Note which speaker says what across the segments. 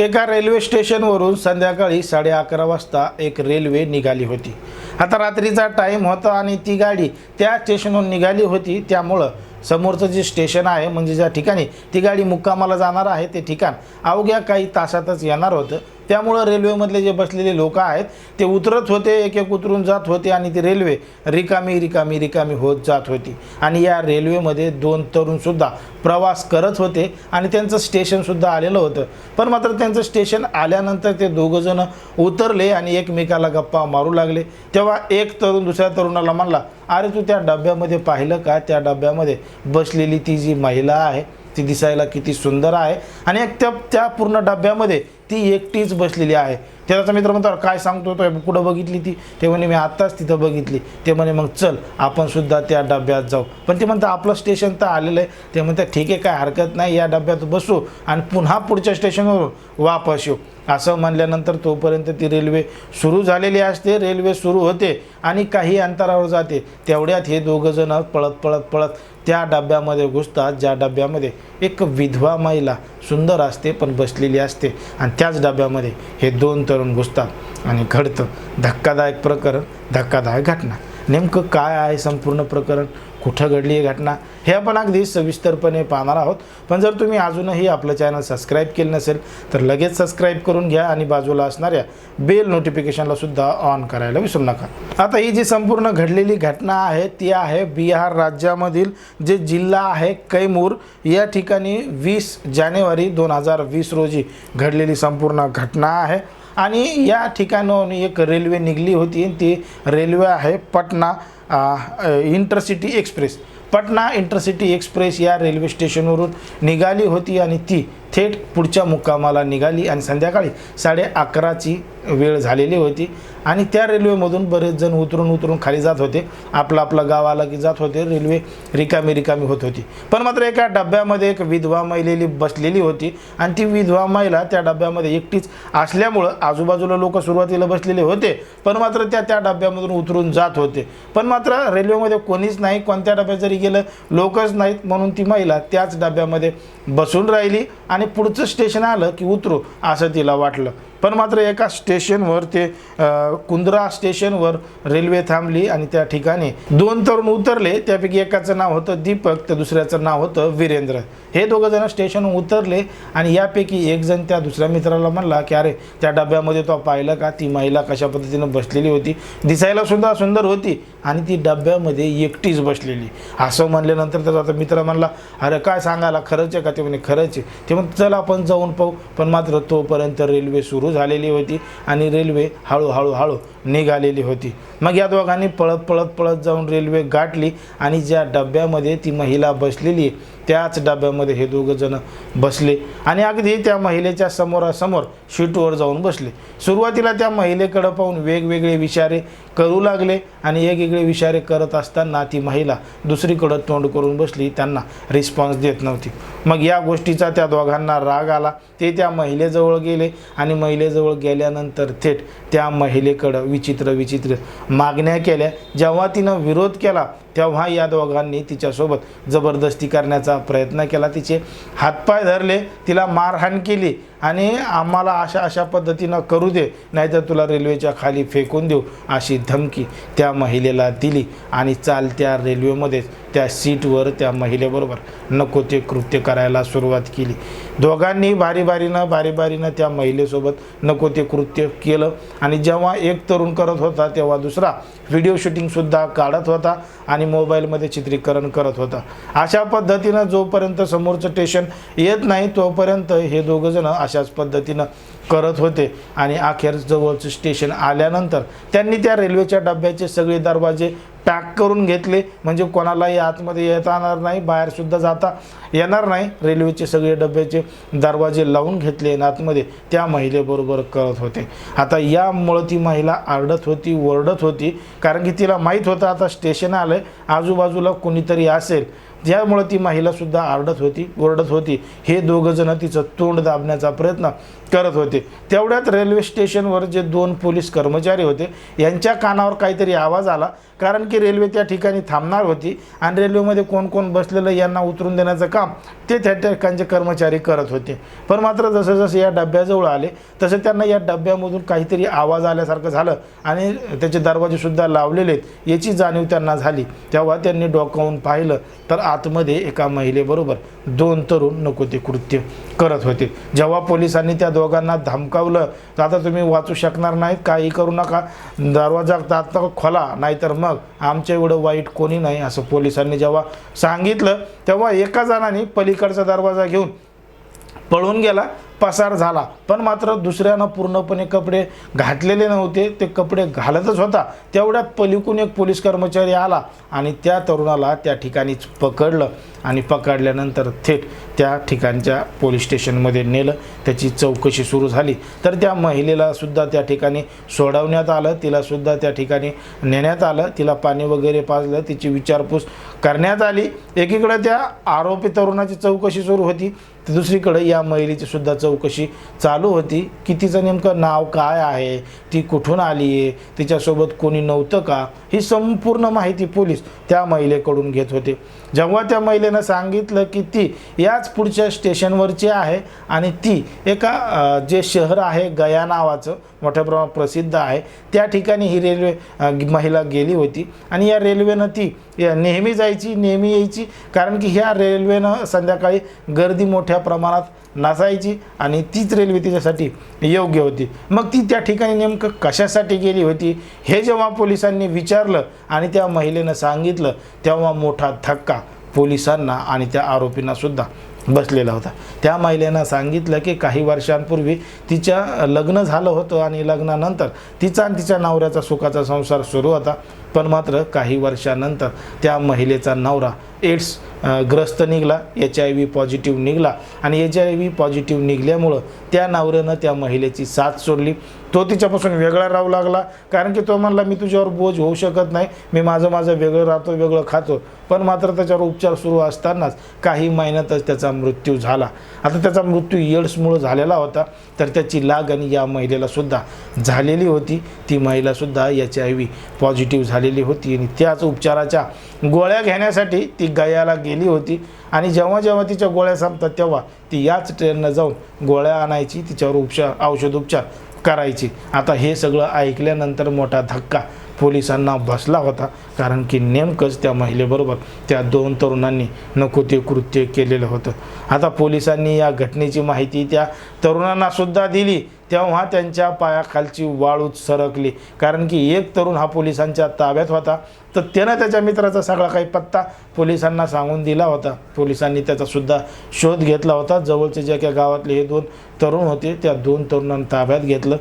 Speaker 1: एका रेल्वे स्टेशनवरून संध्याकाळी साडे अकरा वाजता एक रेल्वे निघाली होती. आता रात्रीचा टाईम होता आणि ती गाडी त्या स्टेशनवरून निघाली होती. त्यामुळं समोरचं जे स्टेशन आहे म्हणजे ज्या ठिकाणी ती गाडी मुक्कामाला जाणार आहे ते ठिकाण अवघ्या काही तासातच येणार होतं. त्यामुळं रेल्वेमधले जे बसलेले लोक आहेत ते उतरत होते एक एक उतरून जात होते आणि ती रेल्वे रिकामी रिकामी रिकामी होत जात होती. आणि या रेल्वेमध्ये दोन तरुणसुद्धा प्रवास करत होते आणि त्यांचं स्टेशनसुद्धा आलेलं होतं. पण मात्र त्यांचं स्टेशन आल्यानंतर ते दोघंजणं उतरले आणि एकमेकाला गप्पा मारू लागले. तेव्हा एक तरुण दुसऱ्या तरुणाला म्हणला अरे तू त्या डब्यामध्ये पाहिलं का? त्या डब्यामध्ये बसलेली ती जी महिला आहे ती दिसायला किती सुंदर आहे. आणि एक त्या त्या पूर्ण डब्यामध्ये ती एकटीच बसलेली आहे. त्याचा मित्र म्हणतो काय सांगतो तो? कुठं बघितली ती? ते म्हणे मी आत्ताच तिथं बघितली. ते म्हणे मग चल आपण सुद्धा त्या डब्यात जाऊ. पण ते म्हणतात आपलं स्टेशन तर आलेलं आहे. ते म्हणतात ठीक आहे काय हरकत नाही या डब्यात बसू आणि पुन्हा पुढच्या स्टेशनवरून वापस येऊ. असं म्हणल्यानंतर तोपर्यंत ती रेल्वे सुरू झालेली असते. रेल्वे सुरू होते आणि काही अंतरावर जाते. तेवढ्यात हे दोघंजणं पळत पळत पळत त्या डब्यामध्ये घुसतात ज्या डब्यामध्ये एक विधवा महिला सुंदर असते पण बसलेली असते. आणि त्याच डब्यामध्ये हे दोन तरुण घुसतात आणि घडतं. धक्कादायक प्रकरण धक्कादायक घटना. नेमकं काय आहे संपूर्ण प्रकरण? कुठं घडली आहे घटना हे आपण अगदी सविस्तरपणे पाहणार आहोत. पण जर तुम्ही अजूनही आपलं चॅनल सबस्क्राईब केलं नसेल तर लगेच सबस्क्राईब करून घ्या आणि बाजूला असणाऱ्या बेल नोटिफिकेशनला सुद्धा ऑन करायला विसरू नका. आता ही जी संपूर्ण घडलेली घटना आहे ती आहे बिहार राज्यामधील जे जिल्हा आहे कैमूर या ठिकाणी वीस जानेवारी दोन हजार वीस रोजी घडलेली संपूर्ण घटना आहे. आणि या ठिकाणाहून एक रेल्वे निघली होती ती रेल्वे आहे Patna intercity express. Patna intercity express या रेल्वे स्टेशनवरून निघाली होती आणि ती थेट पुढच्या मुक्कामाला निघाली आणि संध्याकाळी साडे अकराची वेळ झालेली होती. आणि त्या रेल्वेमधून बरेच जण उतरून उतरून खाली जात होते. आपलं आपलं गाव आलं की जात होते. रेल्वे रिकामी रिकामी होत होती. पण मात्र एका डब्यामध्ये एक विधवा महिलेली बसलेली होती आणि ती विधवा महिला त्या डब्यामध्ये एकटीच असल्यामुळं आजूबाजूला लोक सुरुवातीला बसलेले होते. पण मात्र त्या त्या डब्यामधून उतरून जात होते. पण मात्र रेल्वेमध्ये कोणीच नाही. कोणत्या डब्यात जरी गेलं लोकच नाहीत म्हणून ती महिला त्याच डब्यामध्ये बसून राहिली आणि आणि पुढचं स्टेशन आलं की उतरू असं तिला वाटलं. पण मात्र एका स्टेशनवर ते कुंद्रा स्टेशनवर रेल्वे थांबली आणि त्या ठिकाणी दोन तरुण उतरले. त्यापैकी एकाचं नाव होतं दीपक तर दुसऱ्याचं नाव होतं वीरेंद्र. हे दोघं जण स्टेशनवर उतरले आणि यापैकी एक जण त्या दुसऱ्या मित्राला म्हणला की अरे त्या डब्यामध्ये तो पाहिलं का? ती महिला कशा पद्धतीनं बसलेली होती? दिसायला सुद्धा सुंदर होती आणि ती डब्यामध्ये एकटीच बसलेली. असं म्हणल्यानंतर त्याचा आता मित्र म्हणला अरे काय सांगायला? खरंच आहे का? ते म्हणे खरंच आहे. ते म्हणते चल आपण जाऊन पाहू. पण मात्र तोपर्यंत रेल्वे सुरू झालेली होती आणि रेल्वे हळूहळू हळू निघालेली होती. मग या दोघांनी पळत पळत पळत जाऊन रेल्वे गाठली आणि ज्या डब्यामध्ये ती महिला बसलेली त्याच डब्यामध्ये हे दोघं जण बसले. आणि अगदी त्या महिलेच्या समोरासमोर शीटवर जाऊन बसले. सुरुवातीला त्या महिलेकडं पाहून वेगवेगळे विचारे करू लागले आणि वेगवेगळे विचारे करत असताना ती महिला दुसरीकडं तोंड करून बसली. त्यांना रिस्पॉन्स देत नव्हती. मग या गोष्टीचा त्या दोघांना राग आला. ते त्या महिलेजवळ गेले आणि महिलेजवळ गेल्यानंतर थेट त्या महिलेकडं विचित्र विचित्र मागण्या केल्या. जेव्हा तिनं विरोध केला तेव्हा या दोघांनी तिच्यासोबत जबरदस्ती करण्याचा प्रयत्न केला. तिचे हातपाय धरले तिला मारहाण केली. आणि आम्हाला अशा अशा पद्धतीनं करू दे नाहीतर तुला रेल्वेच्या खाली फेकून देऊ अशी धमकी त्या महिलेला दिली. आणि चालत्या रेल्वेमध्येच त्या सीटवर त्या महिलेबरोबर नको ते कृत्य करायला सुरुवात केली. दोघांनी भारी भारीनं भारी भारीनं त्या महिलेसोबत नको ते कृत्य केलं. आणि जेव्हा एक तरुण करत होता तेव्हा दुसरा व्हिडिओ शूटिंगसुद्धा काढत होता आणि मोबाईलमध्ये चित्रीकरण करत होता. अशा पद्धतीनं जोपर्यंत समोरचं स्टेशन येत नाही तोपर्यंत हे दोघंजणं अशाच पद्धतीनं करत होते आणि अखेर जवळचं स्टेशन आल्यानंतर त्यांनी त्या रेल्वेच्या डब्याचे सगळे दरवाजे पॅक करून घेतले. म्हणजे कोणालाही आतमध्ये येता येणार नाही बाहेरसुद्धा जाता येणार नाही. रेल्वेचे सगळे डब्याचे दरवाजे लावून घेतले आणि आतमध्ये त्या महिलेबरोबर करत होते. आता यामुळं ती महिला आरडत होती ओरडत होती. कारण की तिला माहीत होतं आता स्टेशन आलं आहे आजूबाजूला कोणीतरी असेल. ज्यामुळं ती महिलासुद्धा आरडत होती ओरडत होती. हे दोघंजणं तिचं तोंड दाबण्याचा प्रयत्न करत होते. तेवढ्यात रेल्वे स्टेशनवर जे दोन पोलीस कर्मचारी होते यांच्या कानावर काहीतरी आवाज आला. कारण की रेल्वे त्या ठिकाणी थांबणार होती आणि रेल्वेमध्ये कोण कोण बसलेलं यांना उतरून देण्याचं काम ते त्या ठिकाणचे कर्मचारी करत होते. पण मात्र जसं जसं या डब्याजवळ आले तसं त्यांना या डब्यामधून काहीतरी आवाज आल्यासारखं झालं आणि त्याचे दरवाजेसुद्धा लावलेले आहेत याची जाणीव त्यांना झाली. तेव्हा त्यांनी डोकावून पाहिलं तर आतमध्ये एका महिलेबरोबर दोन तरुण नको ते कृत्य करत होते. जेव्हा पोलिसांनी त्या दोघांना धमकावलं. तर आता तुम्ही वाचू शकणार नाहीत काही करू नका. दरवाजा आता खोला नाहीतर मग आमच्या एवढं वाईट कोणी नाही असं पोलिसांनी जेव्हा सांगितलं तेव्हा एका जणाने पलीकडचा दरवाजा घेऊन पळून गेला पसार झाला. पण मात्र दुसऱ्यानं पूर्णपणे कपडे घातलेले नव्हते. ते कपडे घालतच होता. तेवढ्यात पलीकून एक पोलीस कर्मचारी आला आणि त्या तरुणाला त्या ठिकाणीच पकडलं आणि पकडल्यानंतर थेट त्या ठिकाणच्या पोलीस स्टेशनमध्ये नेलं. त्याची चौकशी सुरू झाली. तर त्या महिलेला सुद्धा त्या ठिकाणी सोडवण्यात आलं. तिलासुद्धा त्या ठिकाणी नेण्यात आलं. तिला पाणी वगैरे पाजलं. तिची विचारपूस करण्यात आली. एकीकडे त्या आरोपी तरुणाची चौकशी सुरू होती. दुसरीकडे या महिलेची सुद्धा चौकशी चालू होती. की तिचं नेमकं नाव काय आहे? ती कुठून आली आहे? तिच्यासोबत कोणी नव्हतं का? ही संपूर्ण माहिती पोलीस त्या महिलेकडून घेत होते. जेव्हा त्या महिलेनं सांगितलं की ती याच पुढच्या स्टेशनवरची आहे आणि ती एका जे शहर आहे गया नावाचं मोठ्या प्रमाणात प्रसिद्ध आहे. त्या ठिकाणी ही रेल्वे महिला गेली होती. आणि या रेल्वेनं ती नेहमी जायची नेहमी यायची कारण की ह्या रेल्वेनं संध्याकाळी गर्दी मोठ्या प्रमाणात नसायची आणि तीच रेल्वे तिच्यासाठी योग्य होती. मग ती त्या ठिकाणी नेमकं कशासाठी गेली होती हे जेव्हा पोलिसांनी विचारलं आणि त्या महिलेनं सांगितलं तेव्हा मोठा धक्का पोलिसांना आणि त्या आरोपींनासुद्धा बसलेला होता. त्या महिलेनं सांगितलं की काही वर्षांपूर्वी तिच्या लग्न झालं होतं आणि लग्नानंतर तिचा आणि तिच्या नवऱ्याचा सुखाचा संसार सुरू होता. पण मात्र काही वर्षानंतर त्या महिलेचा नवरा एड्स ग्रस्त निघाला एच आय व्ही पॉझिटिव्ह निघाला. आणि एच आय व्ही पॉझिटिव्ह निघल्यामुळं त्या नवऱ्यानं त्या महिलेची साथ सोडली. तो तिच्यापासून वेगळा राहू लागला. कारण की तो म्हणला मी तुझ्यावर बोज होऊ शकत नाही. मी माझं माझं वेगळं राहतो वेगळं खातो. पण मात्र त्याच्यावर उपचार सुरू असतानाच काही महिन्यातच त्याचा मृत्यू झाला. आता त्याचा मृत्यू एड्समुळं झालेला होता. तर त्याची लागण या महिलेलासुद्धा झालेली होती. ती महिलासुद्धा याच आय व्ही पॉझिटिव्ह झालेली होती. आणि त्याच उपचाराच्या गोळ्या घेण्यासाठी ती गयाला गेली होती. आणि जेव्हा जेव्हा तिच्या गोळ्या संपतात तेव्हा ती याच ट्रेननं जाऊन गोळ्या आणायची. तिच्यावर उपचार औषधोपचार करायची. आता हे सगळं ऐकल्यानंतर मोठा धक्का. पोलिसांना बसला होता. कारण की नेमकंच त्या महिलेबरोबर त्या दोन तरुणांनी नको ते कृत्य केलेलं होतं. आता पोलिसांनी या घटनेची माहिती त्या तरुणांनासुद्धा दिली. तेव्हा त्यांच्या पायाखालची वाळूच सरकली. कारण की एक तरुण हा पोलिसांच्या ताब्यात होता. तर त्यानं त्याच्या मित्राचा सगळा काही पत्ता पोलिसांना सांगून दिला होता. पोलिसांनी त्याचासुद्धा शोध घेतला होता. जवळचे जे काही गावातले हे दोन तरुण होते त्या दोन तरुणांना ताब्यात घेतलं.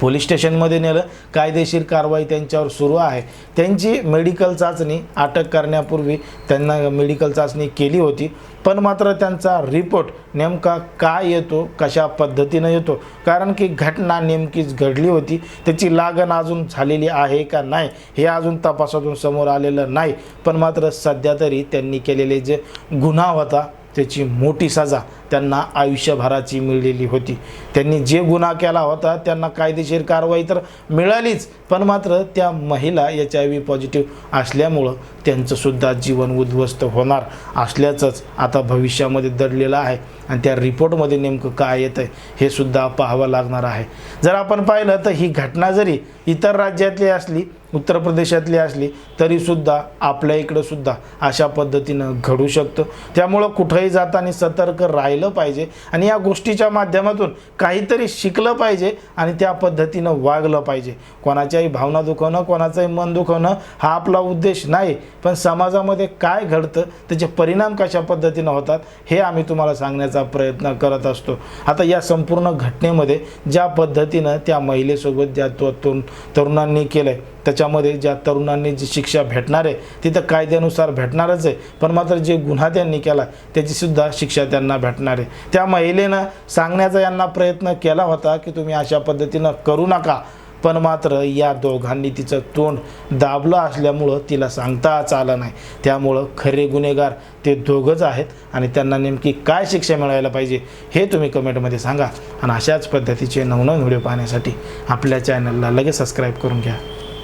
Speaker 1: पोलीस स्टेशनमध्ये नेलं. कायदेशीर कारवाई त्यांच्यावर सुरू आहे. त्यांची मेडिकल चाचणी अटक करण्यापूर्वी त्यांना मेडिकल चाचणी केली होती. पण मात्र त्यांचा रिपोर्ट नेमका काय येतो कशा पद्धतीनं येतो? कारण की घटना नेमकीच घडली होती. त्याची लागण अजून झालेली आहे का नाही हे अजून तपासातून समोर आलेलं नाही. पण मात्र सध्या तरी त्यांनी केलेले जे गुन्हा होता त्याची मोठी सजा त्यांना आयुष्यभराची मिळलेली होती. त्यांनी जे गुन्हा केला होता त्यांना कायदेशीर कारवाई तर मिळालीच पण मात्र त्या महिला एच आय व्ही पॉझिटिव्ह असल्यामुळं त्यांचंसुद्धा जीवन उद्ध्वस्त होणार असल्याचंच आता भविष्यामध्ये दडलेलं आहे. आणि त्या रिपोर्टमध्ये नेमकं काय येतं आहे हे सुद्धा पाहावं लागणार आहे. जर आपण पाहिलं तर ही घटना जरी इतर राज्यातली असली उत्तर प्रदेशातली असली तरीसुद्धा आपल्या इकडंसुद्धा अशा पद्धतीनं घडू शकतं. त्यामुळं कुठंही जाताना सतर्क राहिलं पाहिजे आणि या गोष्टीच्या माध्यमातून काहीतरी शिकलं पाहिजे आणि त्या पद्धतीनं वागलं पाहिजे. कोणाच्याही भावना दुखवणं कोणाचंही मन दुखवणं हा आपला उद्देश नाही पण समाजामध्ये काय घडतं त्याचे परिणाम कशा पद्धतीनं होतात हे आम्ही तुम्हाला सांगण्याचा प्रयत्न करत असतो. आता या संपूर्ण घटनेमध्ये ज्या पद्धतीनं त्या महिलेसोबत ज्या तो तरुण तरुणांनी केलं आहे त्याच्यामध्ये ज्या तरुणांनी जी शिक्षा भेटणार आहे ती तर कायद्यानुसार भेटणारच आहे पण मात्र जे गुन्हा त्यांनी केला त्याचीसुद्धा शिक्षा त्यांना भेटणार आहे त्या महिलेनं सांगण्याचा यांना प्रयत्न केला होता की तुम्ही अशा पद्धतीनं करू नका. पण मात्र या दोघांनी तिचं तोंड दाबलं असल्यामुळं तिला सांगताच आलं नाही. त्यामुळं खरे गुन्हेगार ते दोघंच आहेत आणि त्यांना नेमकी काय शिक्षा मिळायला पाहिजे हे तुम्ही कमेंटमध्ये सांगा. आणि अशाच पद्धतीचे नवनवीन व्हिडिओ पाहण्यासाठी आपल्या चॅनलला लगेच सबस्क्राईब करून घ्या.